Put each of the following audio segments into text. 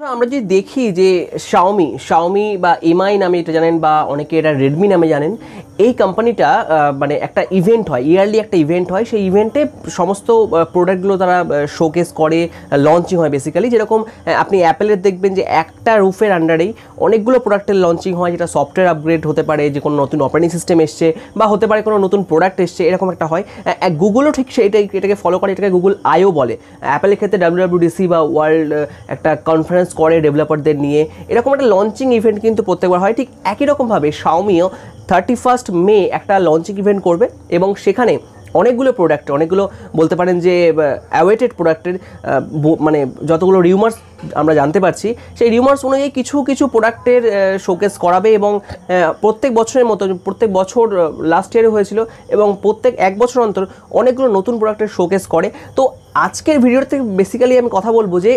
আমরা যদি দেখি যে শাওমি শাওমি বা এমআই নামে এটা জানেন বা অনেকে এটা রেডমি নামে জানেন, এই কোম্পানিটা মানে একটা ইভেন্ট হয় ইয়ারলি একটা ইভেন্ট হয়। সেই ইভেন্টে সমস্ত প্রোডাক্টগুলো তারা শোকেস করে লঞ্চিং হয় বেসিক্যালি যেরকম আপনি অ্যাপেলের দেখবেন যে একটা রুফের আন্ডারেই অনেকগুলো প্রোডাক্টের লঞ্চিং হয়, যেটা সফটওয়্যার আপগ্রেড হতে পারে, যে কোনো নতুন অপারেটিং সিস্টেম এসছে বা হতে পারে কোনো নতুন প্রোডাক্ট এসছে, এরকম একটা হয়। গুগলও ঠিক সেটাই এটাকে ফলো করে, এটাকে গুগল আইও বলে। অ্যাপেলের ক্ষেত্রে ডাব্লিউডাব্লিউডিসি বা ওয়ার্ল্ড একটা কনফারেন্স করে ডেভেলপারদের নিয়ে। এরকম একটা লঞ্চিং ইভেন্ট কিন্তু প্রত্যেকবার হয়। ঠিক একই রকমভাবে শাওমিও থার্টি ফার্স্ট মে একটা লঞ্চিং ইভেন্ট করবে এবং সেখানে অনেকগুলো প্রোডাক্ট অনেকগুলো বলতে পারেন যে অ্যাওয়েটেড প্রোডাক্টের মানে যতগুলো রিউমার্স আমরা জানতে পারছি, সেই রিউমার্স অনুযায়ী কিছু কিছু প্রোডাক্টের শোকেস করাবে এবং প্রত্যেক বছরের মতো, প্রত্যেক বছর লাস্ট ইয়ারে হয়েছিল এবং প্রত্যেক এক বছর অন্তর অনেকগুলো নতুন প্রোডাক্টের শোকেস করে। তো আজকের ভিডিওতে বেসিক্যালি আমি কথা বলব যে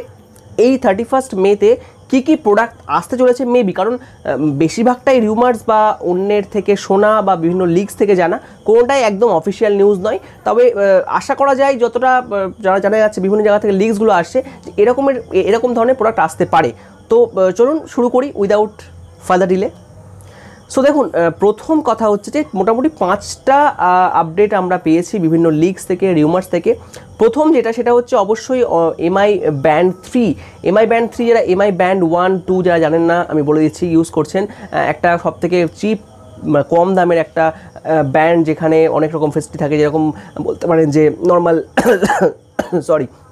এই থার্টি ফার্স্ট মেতে কী কী প্রোডাক্ট আসতে চলেছে মেবি কারণ বেশিরভাগটাই রিউমার্স বা অন্যের থেকে শোনা বা বিভিন্ন লিগস থেকে জানা, কোনোটাই একদম অফিসিয়াল নিউজ নয়। তবে আশা করা যায় যতটা যারা জানা যাচ্ছে, বিভিন্ন জায়গা থেকে লিগসগুলো আসছে এরকমের এরকম ধরনের প্রোডাক্ট আসতে পারে। তো চলুন শুরু করি উইদাউট ফাদার ডিলে সো দেখুন প্রথম কথা হচ্ছে যে মোটামুটি পাঁচটা আপডেট আমরা পেয়েছি বিভিন্ন লিগস থেকে রিউমার্স থেকে। প্রথম যেটা, সেটা হচ্ছে অবশ্যই MI band three MI band three যারা এমআই ব্যান্ড ওয়ান টু যারা জানেন না, আমি বলে দিচ্ছি ইউজ করছেন একটা সব থেকে চিপ কম দামের একটা ব্যান্ড যেখানে অনেক রকম ফেসিলিটি থাকে, যেরকম বলতে পারেন যে নর্মাল সরি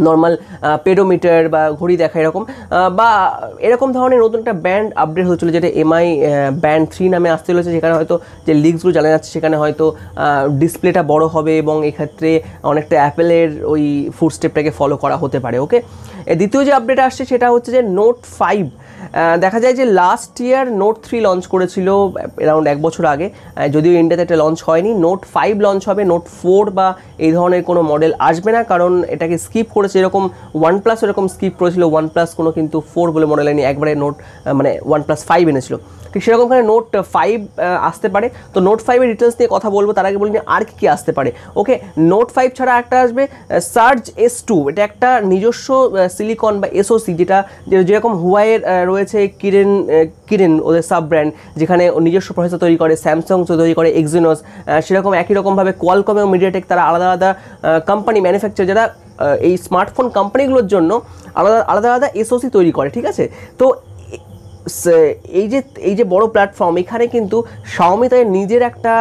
নর্মাল পেডোমিটার বা ঘড়ি দেখা এরকম বা এরকম ধরনের নতুন একটা ব্যান্ড আপডেট হয়েছিল যেটা এমআই ব্যান্ড থ্রি নামে আসতে চলেছে সেখানে হয়তো যে লিগসগুলো জানা যাচ্ছে, সেখানে হয়তো ডিসপ্লেটা বড় হবে এবং এক্ষেত্রে অনেকটা অ্যাপেলের ওই ফুড স্টেপটাকে ফলো করা হতে পারে ওকে দ্বিতীয় যে আপডেট আসছে সেটা হচ্ছে যে নোট ফাইভ দেখা যায় যে last year note three launch করেছিল অ্যারাউন্ড এক বছর আগে। যদিও ইন্ডিয়াতে এটা লঞ্চ হয়নি। নোট ফাইভ লঞ্চ হবে নোট ফোর বা এই ধরনের কোনো মডেল আসবে না, কারণ এটাকে স্কিপ করেছে এরকম ওয়ান প্লাস এরকম স্কিপ করেছিল। ওয়ান প্লাস কোনো কিন্তু ফোর বলে মডেল আনি একবারে নোট মানে ওয়ান প্লাস ফাইভ এনেছিল। ঠিক সেরকমখানে নোট ফাইভ আসতে পারে। তো নোট ফাইভের ডিটেলস নিয়ে কথা বলব, তার আগে বলিনি আর কি কী আসতে পারে। ওকে নোট ফাইভ ছাড়া একটা আসবে সার্জ এস টু এটা একটা নিজস্ব সিলিকন বা এসওসি যেটা যেরকম হুয়াইয়ের রয়েছে কিরেন কিরেন, ওদের সাব ব্র্যান্ড যেখানে নিজস্ব প্রসেসর তৈরি করে স্যামসাং তৈরি করে এক্সিনোস সেরকম একই রকমভাবে কোয়ালকম এবং মিডিয়াটেক তারা আলাদা আলাদা কোম্পানি ম্যানুফ্যাকচার যারা এই স্মার্টফোন কোম্পানিগুলোর জন্য আলাদা আলাদা আলাদা এসওসি তৈরি করে, ঠিক আছে? তো এই যে এই যে বড় প্ল্যাটফর্ম এখানে কিন্তু শাওমি তাদের নিজের একটা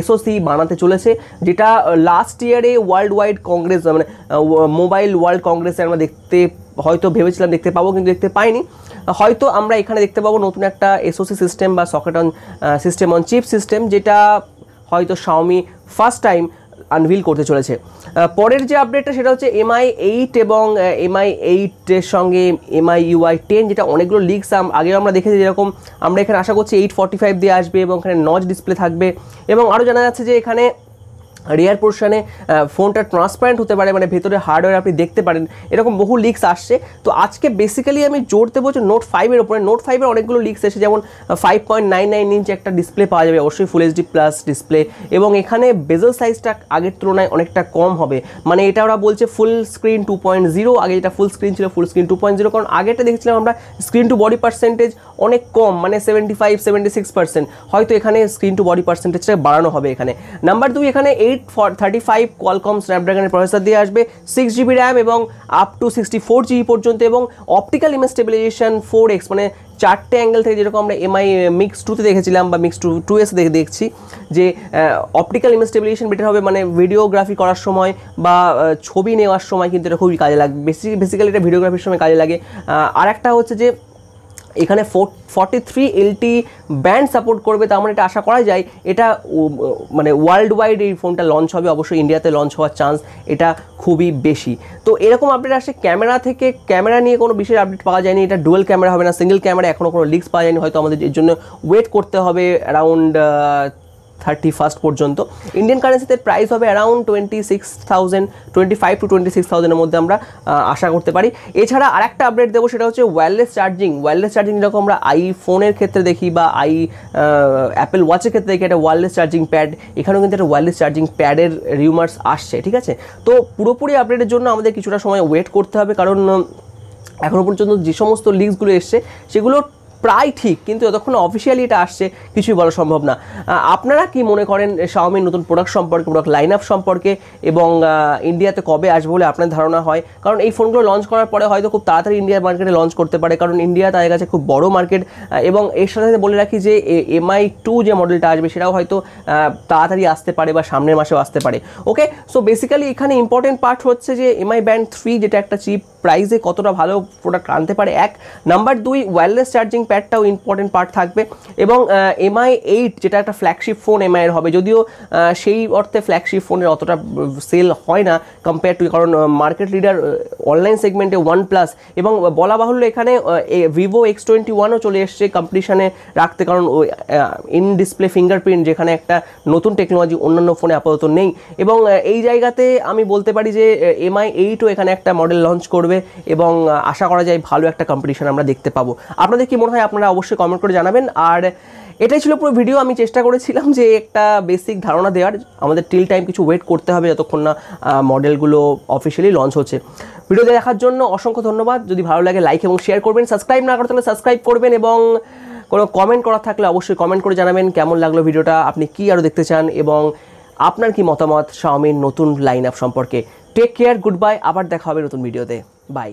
এসওসি বানাতে চলেছে, যেটা লাস্ট ইয়ারে ওয়ার্ল্ড ওয়াইড কংগ্রেস মানে মোবাইল ওয়ার্ল্ড কংগ্রেসে আমরা দেখতে, হয়তো ভেবেছিলাম দেখতে পাবো, কিন্তু দেখতে পাইনি। হয়তো আমরা এখানে দেখতে পাবো নতুন একটা এসওসি সিস্টেম বা socket on system on chip system যেটা হয়তো শাওমি ফার্স্ট টাইম আনভিল করতে চলেছে। পরের যে আপডেটটা সেটা হচ্ছে এমআই এইট এবং এমআই এইটের সঙ্গে এমআই ইউআই টেন যেটা অনেকগুলো লিগস আগেও আমরা দেখেছি যেরকম আমরা এখানে আশা করছি এইট ফর্টি ফাইভ দিয়ে আসবে এবং এখানে নজ ডিসপ্লে থাকবে। এবং আরও জানা যাচ্ছে যে এখানে রিয়ার পোর্শনে ফোনটা ট্রান্সপারেন্ট হতে পারে মানে ভেতরে হার্ডওয়্যার আপনি দেখতে পারেন, এরকম বহু লিক্স আসছে। তো আজকে বেসিক্যালি আমি জোর দেবো যে নোট ফাইভের ওপরে নোট ফাইভের অনেকগুলো লিক্স এসে যেমন five point nine nine inch একটা ডিসপ্লে পাওয়া যাবে, অবশ্যই ফুল এইচডি প্লাস ডিসপ্লে এবং এখানে বেজেল সাইজটা আগের তুলনায় অনেকটা কম হবে। মানে এটা ওরা বলছে full screen two point zero আগে যেটা ফুল স্ক্রিন ছিল full screen two point zero কারণ আগেটা দেখছিলাম আমরা স্ক্রিন টু বডি পার্সেন্টেজ অনেক কম মানে seventy five seventy six percent হয়তো এখানে স্ক্রিন টু বডি পার্সেন্টেজটা বাড়ানো হবে এখানে। নাম্বার দুই এখানে এইট থার্টি ফাইভ কোয়ালকম স্ন্যাপড্রাগনের প্রসেসর দিয়ে আসবে সিক্স জিবি র্যাম এবং up to sixty four GB পর্যন্ত এবং optical image stabilisation four X মানে চারটে অ্যাঙ্গেল থেকে যেরকম আমরা এমআই মিক্স টুতে দেখেছিলাম বা মিক্স টু টু এস দেখে দেখছি যে অপটিক্যাল ইমেজ স্টেবিলাইজেশন বেটার হবে মানে ভিডিওগ্রাফি করার সময় বা আহ, ছবি নেওয়ার সময় কিন্তু এটা খুবই কাজে লাগবে। বেসি বেসিক্যালি এটা ভিডিওগ্রাফির সময় কাজে লাগে। আর একটা হচ্ছে যে এখানে forty three LTE band support করবে, তার মানে এটা আশা করা যায়। এটা মানে ওয়ার্ল্ড ওয়াইড এই ফোনটা লঞ্চ হবে, অবশ্যই ইন্ডিয়াতে লঞ্চ হওয়ার চান্স এটা খুবই বেশি। তো এরকম আপডেট আসে ক্যামেরা থেকে ক্যামেরা নিয়ে কোনো বিশেষ আপডেট পাওয়া যায়নি, এটা ডুয়েল ক্যামেরা হবে না সিঙ্গেল ক্যামেরা এখনও কোনো লিক্স পাওয়া যায়নি, হয়তো আমাদের এর জন্য ওয়েট করতে হবে অ্যারাউন্ড থার্টি ফার্স্ট পর্যন্ত ইন্ডিয়ান কারেন্সিতে প্রাইস হবে around twenty six thousand twenty five to twenty six থাউজেন্ডের মধ্যে আমরা আশা করতে পারি। এছাড়া আরেকটা আপডেট দেবো, সেটা হচ্ছে ওয়্যারলেস চার্জিং ওয়্যারলেস চার্জিং যেরকম আমরা আইফোনের ক্ষেত্রে দেখি বা আই অ্যাপেল ওয়াচের ক্ষেত্রে দেখি, একটা ওয়্যারলেস চার্জিং প্যাড এখানেও কিন্তু একটা ওয়্যারলেস চার্জিং প্যাডের রিউমার্স আসছে, ঠিক আছে? তো পুরোপুরি আপডেটের জন্য আমাদের কিছুটা সময় ওয়েট করতে হবে, কারণ এখনও পর্যন্ত যে সমস্ত লিঙ্কসগুলো এসছে, সেগুলো প্রায় ঠিক, কিন্তু যতক্ষণ অফিসিয়ালি এটা আসছে, কিছুই বলা সম্ভব না। আপনারা কি মনে করেন শাওমির নতুন প্রোডাক্ট সম্পর্কে প্রোডাক্ট লাইন আপ সম্পর্কে এবং ইন্ডিয়াতে কবে আসবে বলে আপনার ধারণা হয়? কারণ এই ফোনগুলো লঞ্চ করার পরে হয়তো খুব তাড়াতাড়ি ইন্ডিয়ার মার্কেটে লঞ্চ করতে পারে, কারণ ইন্ডিয়া তাদের কাছে খুব বড় মার্কেট এবং এর সাথে সাথে বলে রাখি যে এমআই টু যে মডেলটা আসবে, সেটাও হয়তো তাড়াতাড়ি আসতে পারে বা সামনের মাসেও আসতে পারে। ওকে সো বেসিক্যালি এখানে ইম্পর্টেন্ট পার্ট হচ্ছে যে এমআই ব্যান্ড থ্রি যেটা একটা চিপ প্রাইসে কতটা ভালো প্রোডাক্ট আনতে পারে, এক। নাম্বার দুই ওয়্যারলেস চার্জিং প্যাডটাও ইম্পর্টেন্ট পার্ট থাকবে। এবং এমআই এইট যেটা একটা ফ্ল্যাগশিপ ফোন এমআই এর হবে, যদিও সেই অর্থে ফ্ল্যাগশিপ ফোনের অতটা সেল হয় না কম্পেয়ার টু কারণ মার্কেট লিডার অনলাইন সেগমেন্টে ওয়ান প্লাস এবং বলা বাহুল্য এখানে ভিভো এক্স টোয়েন্টি ওয়ানও চলে এসছে কম্পিটিশানে রাখতে, কারণ ইন ডিসপ্লে ফিঙ্গারপ্রিন্ট যেখানে একটা নতুন টেকনোলজি অন্যান্য ফোনে আপাতত নেই। এবং এই জায়গাতে আমি বলতে পারি যে এমআই এইটও এখানে একটা মডেল লঞ্চ করবে এবং আশা করা যায় ভালো একটা কম্পিটিশন আমরা দেখতে পাবো। আপনাদের কি মনে হয় আপনারা অবশ্যই কমেন্ট করে জানাবেন। আর এটাই ছিল পুরো ভিডিও আমি চেষ্টা করেছিলাম যে একটা বেসিক ধারণা দেওয়ার। আমাদের টিল টাইম কিছু ওয়েট করতে হবে যতক্ষণ না মডেলগুলো অফিসিয়ালি লঞ্চ হচ্ছে। ভিডিও দেখার জন্য অসংখ্য ধন্যবাদ। যদি ভালো লাগে লাইক এবং শেয়ার করবেন। সাবস্ক্রাইব না করতে হলে সাবস্ক্রাইব করবেন এবং কোনো কমেন্ট করার থাকলে অবশ্যই কমেন্ট করে জানাবেন কেমন লাগল ভিডিওটা আপনি কি আরও দেখতে চান এবং আপনার কি মতামত শাওমির নতুন লাইন আপ সম্পর্কে। টেক কেয়ার গুড বাই আবার দেখা হবে নতুন ভিডিওতে বাই